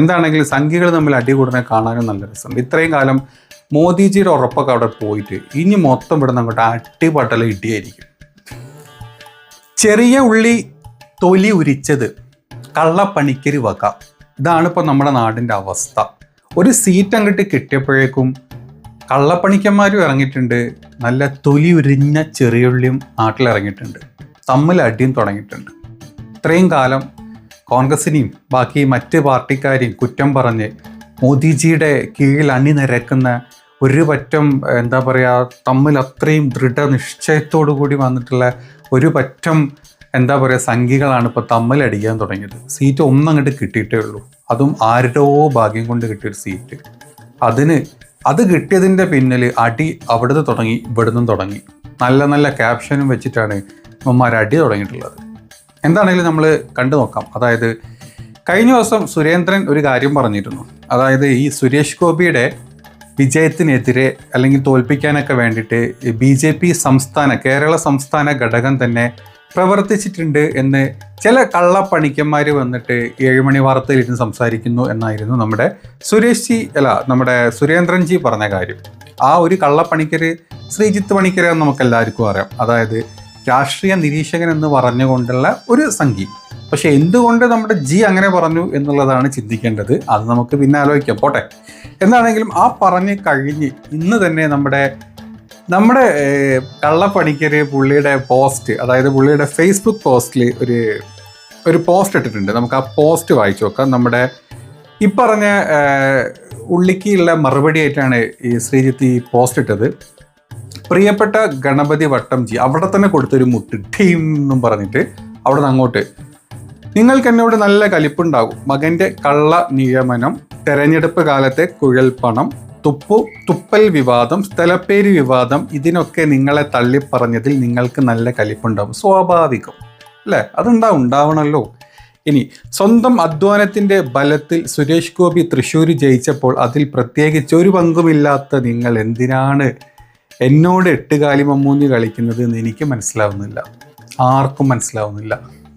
എന്താണെങ്കിലും സംഖ്യകൾ തമ്മിൽ അടികൂടനെ കാണാനും നല്ല രസം. ഇത്രയും കാലം മോദിജിയുടെ ഉറപ്പൊക്കെ അവിടെ പോയിട്ട് ഇനി മൊത്തം ഇവിടുന്ന് അങ്ങോട്ട് അട്ടിപട്ടല ഇടിയായിരിക്കും. ചെറിയ ഉള്ളി തൊലി ഉരിച്ചത് കള്ളപ്പണിക്കരി വക. ഇതാണ് ഇപ്പോൾ നമ്മുടെ നാടിന്റെ അവസ്ഥ. ഒരു സീറ്റ് അങ്ങോട്ട് കിട്ടിയപ്പോഴേക്കും കള്ളപ്പണിക്കന്മാരും ഇറങ്ങിയിട്ടുണ്ട്. നല്ല തൊലി ഉരിഞ്ഞ ചെറിയുള്ളിയും നാട്ടിലിറങ്ങിയിട്ടുണ്ട്. തമ്മിൽ അടിയും തുടങ്ങിയിട്ടുണ്ട്. ഇത്രയും കാലം കോൺഗ്രസിനെയും ബാക്കി മറ്റ് പാർട്ടിക്കാരെയും കുറ്റം പറഞ്ഞ് മോദിജിയുടെ കീഴിൽ അണിനിരക്കുന്ന ഒരു പറ്റം എന്താ പറയുക തമ്മിൽ അത്രയും ദൃഢനിശ്ചയത്തോടു കൂടി വന്നിട്ടുള്ള ഒരു പറ്റം എന്താ പറയുക സംഖ്യകളാണ് ഇപ്പോൾ തമ്മിലടിക്കാൻ തുടങ്ങിയത്. സീറ്റ് ഒന്നങ്ങോട്ട് കിട്ടിയിട്ടേ ഉള്ളൂ. അതും ആരുടെയോ ഭാഗ്യം കൊണ്ട് കിട്ടിയൊരു സീറ്റ്. അതിന് അത് കിട്ടിയതിന്റെ പിന്നിൽ അടി അവിടുന്ന് തുടങ്ങി ഇവിടുന്ന് തുടങ്ങി. നല്ല നല്ല ക്യാപ്ഷനും വെച്ചിട്ടാണ് ഇവന്മാർ അടി തുടങ്ങിയിട്ടുള്ളത്. എന്താണെങ്കിലും നമ്മൾ കണ്ടു നോക്കാം. അതായത് കഴിഞ്ഞ ദിവസം സുരേന്ദ്രൻ ഒരു കാര്യം പറഞ്ഞിരുന്നു. അതായത് ഈ സുരേഷ് ഗോപിയുടെ വിജയത്തിനെതിരെ അല്ലെങ്കിൽ തോൽപ്പിക്കാനൊക്കെ വേണ്ടിയിട്ട് ബി ജെ പി സംസ്ഥാന കേരള സംസ്ഥാന ഘടകം തന്നെ പ്രവർത്തിച്ചിട്ടുണ്ട് എന്ന് ചില കള്ളപ്പണിക്കന്മാർ വന്നിട്ട് ഏഴുമണി വാർത്തയിലിരുന്ന് സംസാരിക്കുന്നു എന്നായിരുന്നു നമ്മുടെ സുരേഷ് ജി അല്ല നമ്മുടെ സുരേന്ദ്രൻ ജി പറഞ്ഞ കാര്യം. ആ ഒരു കള്ളപ്പണിക്കര് ശ്രീജിത്ത് പണിക്കരെ നമുക്ക് എല്ലാവർക്കും അറിയാം. അതായത് രാഷ്ട്രീയ നിരീക്ഷകൻ എന്ന് പറഞ്ഞുകൊണ്ടുള്ള ഒരു സംഖ്യ. പക്ഷെ എന്തുകൊണ്ട് നമ്മുടെ ജി അങ്ങനെ പറഞ്ഞു എന്നുള്ളതാണ് ചിന്തിക്കേണ്ടത്. അത് നമുക്ക് പിന്നെ ആലോചിക്കാം. പോട്ടെ. എന്താണെങ്കിലും ആ പറഞ്ഞ് കഴിഞ്ഞ് ഇന്ന് തന്നെ നമ്മുടെ നമ്മുടെ കള്ളപ്പണിക്കര് പുള്ളിയുടെ പോസ്റ്റ് അതായത് പുള്ളിയുടെ ഫേസ്ബുക്ക് പോസ്റ്റിൽ ഒരു ഒരു പോസ്റ്റ് ഇട്ടിട്ടുണ്ട്. നമുക്ക് ആ പോസ്റ്റ് വായിച്ചു നോക്കാം. നമ്മുടെ ഇപ്പറഞ്ഞ ഉള്ളിക്കുള്ള മറുപടി ആയിട്ടാണ് ഈ ശ്രീജിത്ത് ഈ പോസ്റ്റ് ഇട്ടത്. പ്രിയപ്പെട്ട ഗണപതി വട്ടം ജി അവിടെ തന്നെ കൊടുത്തൊരു മുട്ട് ടീം എന്നും പറഞ്ഞിട്ട് അവിടെ നിന്ന് അങ്ങോട്ട്. നിങ്ങൾക്ക് എന്നോട് നല്ല കലിപ്പുണ്ടാകും. മകന്റെ കള്ള നിയമനം തെരഞ്ഞെടുപ്പ് കാലത്തെ കുഴൽപ്പണം തുപ്പു തുപ്പൽ വിവാദം സ്ഥലപ്പേര് വിവാദം ഇതിനൊക്കെ നിങ്ങളെ തള്ളിപ്പറഞ്ഞതിൽ നിങ്ങൾക്ക് നല്ല കലിപ്പുണ്ടാകും. സ്വാഭാവികം. അല്ലേ? അതുണ്ടാവും ഉണ്ടാവണമല്ലോ ഇനി സ്വന്തം അധ്വാനത്തിന്റെ ബലത്തിൽ സുരേഷ് ഗോപി തൃശ്ശൂർ ജയിച്ചപ്പോൾ അതിൽ പ്രത്യേകിച്ച് ഒരു പങ്കുമില്ലാത്ത നിങ്ങൾ എന്തിനാണ് എന്നോട് എട്ടുകാലി മമ്മൂഞ്ഞ് കളിക്കുന്നത് എന്ന് എനിക്ക് മനസ്സിലാവുന്നില്ല. ആർക്കും മനസ്സിലാവുന്നില്ല.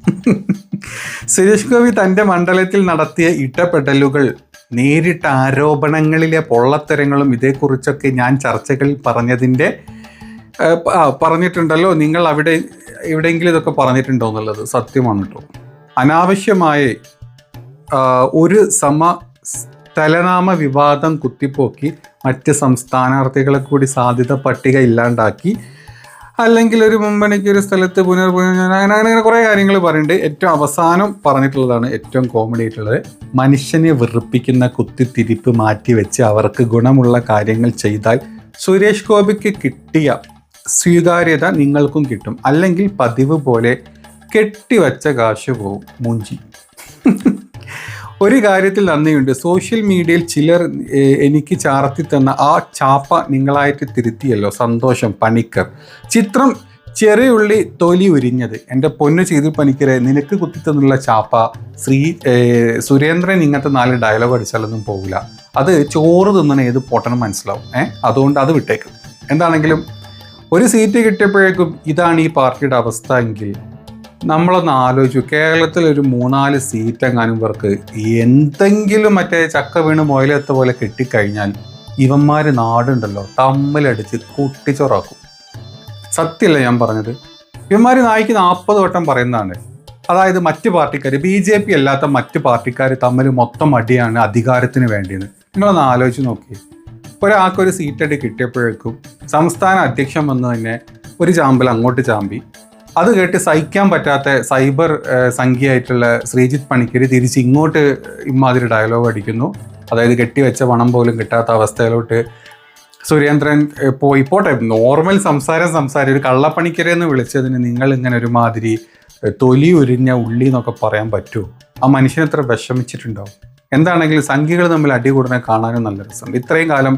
സുരേഷ് ഗോപി തന്റെ മണ്ഡലത്തിൽ നടത്തിയ ഇടപെടലുകൾ നേരിട്ട ആരോപണങ്ങളിലെ പൊള്ളത്തരങ്ങളും ഇതേക്കുറിച്ചൊക്കെ ഞാൻ ചർച്ചകളിൽ പറഞ്ഞതിന്റെ പറഞ്ഞിട്ടുണ്ടല്ലോ. നിങ്ങൾ അവിടെ എവിടെയെങ്കിലും ഇതൊക്കെ പറഞ്ഞിട്ടുണ്ടോ എന്നുള്ളത് സത്യമാണ് കേട്ടോ അനാവശ്യമായി ഒരു സമ സ്ഥലനാമ വിവാദം കുത്തിപ്പോക്കി മറ്റ് സംസ്ഥാനാർത്ഥികളെ കൂടി സാധ്യത പട്ടിക ഇല്ലാണ്ടാക്കി. അല്ലെങ്കിൽ ഒരു മുമ്പണിക്ക് ഒരു സ്ഥലത്ത് പുനർ പുനർ അങ്ങനെ അങ്ങനെ കുറേ കാര്യങ്ങൾ പറയുന്നുണ്ട്. ഏറ്റവും അവസാനം പറഞ്ഞിട്ടുള്ളതാണ് ഏറ്റവും കോമഡി ആയിട്ടുള്ളത്. മനുഷ്യനെ വെറുപ്പിക്കുന്ന കുത്തിത്തിരിപ്പ് മാറ്റിവെച്ച് അവർക്ക് ഗുണമുള്ള കാര്യങ്ങൾ ചെയ്താൽ സുരേഷ് ഗോപിക്ക് കിട്ടിയ സ്വീകാര്യത നിങ്ങൾക്കും കിട്ടും. അല്ലെങ്കിൽ പതിവ് പോലെ കെട്ടിവച്ച കാശ് പോവും. മൂഞ്ചി. ഒരു കാര്യത്തിൽ നന്ദിയുണ്ട്. സോഷ്യൽ മീഡിയയിൽ ചിലർ എനിക്ക് ചാർത്തി തന്ന ആ ചാപ്പ നിങ്ങളായിട്ട് തിരുത്തിയല്ലോ. സന്തോഷം പണിക്കർ. ചിത്രം ചെറിയുള്ളി തൊലി ഉരിഞ്ഞത്. എന്റെ പൊന്നു ചെയ്തു പണിക്കരെ നിനക്ക് കുത്തിത്തന്നുള്ള ചാപ്പ ശ്രീ സുരേന്ദ്രൻ ഇങ്ങനത്തെ നാല് ഡയലോഗ് അടിച്ചാലൊന്നും പോകില്ല അത് ചോറ് തിന്നണ ഏത് പൊട്ടണം മനസ്സിലാവും. ഏഹ് അതുകൊണ്ട് അത് വിട്ടേക്കും. എന്താണെങ്കിലും ഒരു സീറ്റ് കിട്ടിയപ്പോഴേക്കും ഇതാണ് ഈ പാർട്ടിയുടെ അവസ്ഥ എങ്കിൽ നമ്മളൊന്ന് ആലോചിച്ചു. കേരളത്തിൽ ഒരു മൂന്നാൽ സീറ്റ് എങ്ങാനും ഇവർക്ക് എന്തെങ്കിലും മറ്റേ ചക്ക വീണ് മുയലെത്ത പോലെ കിട്ടിക്കഴിഞ്ഞാൽ ഇവന്മാർ നാടുണ്ടല്ലോ തമ്മിലടിച്ച് കൂട്ടിച്ചോറാക്കും. സത്യമല്ല ഞാൻ പറഞ്ഞത്? ഇവന്മാർ നായിക്ക് നാൽപ്പത് വട്ടം പറയുന്നതാണ്. അതായത് മറ്റ് പാർട്ടിക്കാർ ബി ജെ പി അല്ലാത്ത മറ്റ് പാർട്ടിക്കാർ തമ്മിൽ മൊത്തം അടിയാണ് അധികാരത്തിന് വേണ്ടിയെന്ന്. നിങ്ങളൊന്ന് ആലോചിച്ച് നോക്കി. ഒരാൾക്കൊരു സീറ്റടി കിട്ടിയപ്പോഴേക്കും സംസ്ഥാന അധ്യക്ഷൻ വന്ന് തന്നെ ഒരു ചാമ്പൽ അങ്ങോട്ട് ചാമ്പി. അത് കേട്ട് സഹിക്കാൻ പറ്റാത്ത സൈബർ സംഖ്യയായിട്ടുള്ള ശ്രീജിത്ത് പണിക്കര് തിരിച്ച് ഇങ്ങോട്ട് ഇമാതിരി ഡയലോഗ് അടിക്കുന്നു. അതായത് കെട്ടിവെച്ച പണം പോലും കിട്ടാത്ത അവസ്ഥയിലോട്ട് സുരേന്ദ്രൻ പോയി. പോട്ടെ നോർമൽ സംസാരം സംസാരം. ഒരു കള്ളപ്പണിക്കരെ എന്ന് വിളിച്ചതിന് നിങ്ങൾ ഇങ്ങനെ ഒരുമാതിരി തൊലി ഉരിഞ്ഞ ഉള്ളി എന്നൊക്കെ പറയാൻ പറ്റുമോ ആ മനുഷ്യനെത്ര വിഷമിച്ചിട്ടുണ്ടാവും എന്താണെങ്കിലും സംഖ്യകൾ തമ്മിൽ അടികൂടനെ കാണാനും നല്ല രസം ഇത്രയും കാലം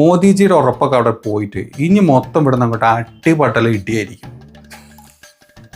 മോദിജിയുടെ ഉറപ്പൊക്കെ അവിടെ പോയിട്ട് ഇനി മൊത്തം ഇവിടുന്ന് അങ്ങോട്ട് അട്ടിപട്ടൽ ഇടിയായിരിക്കും.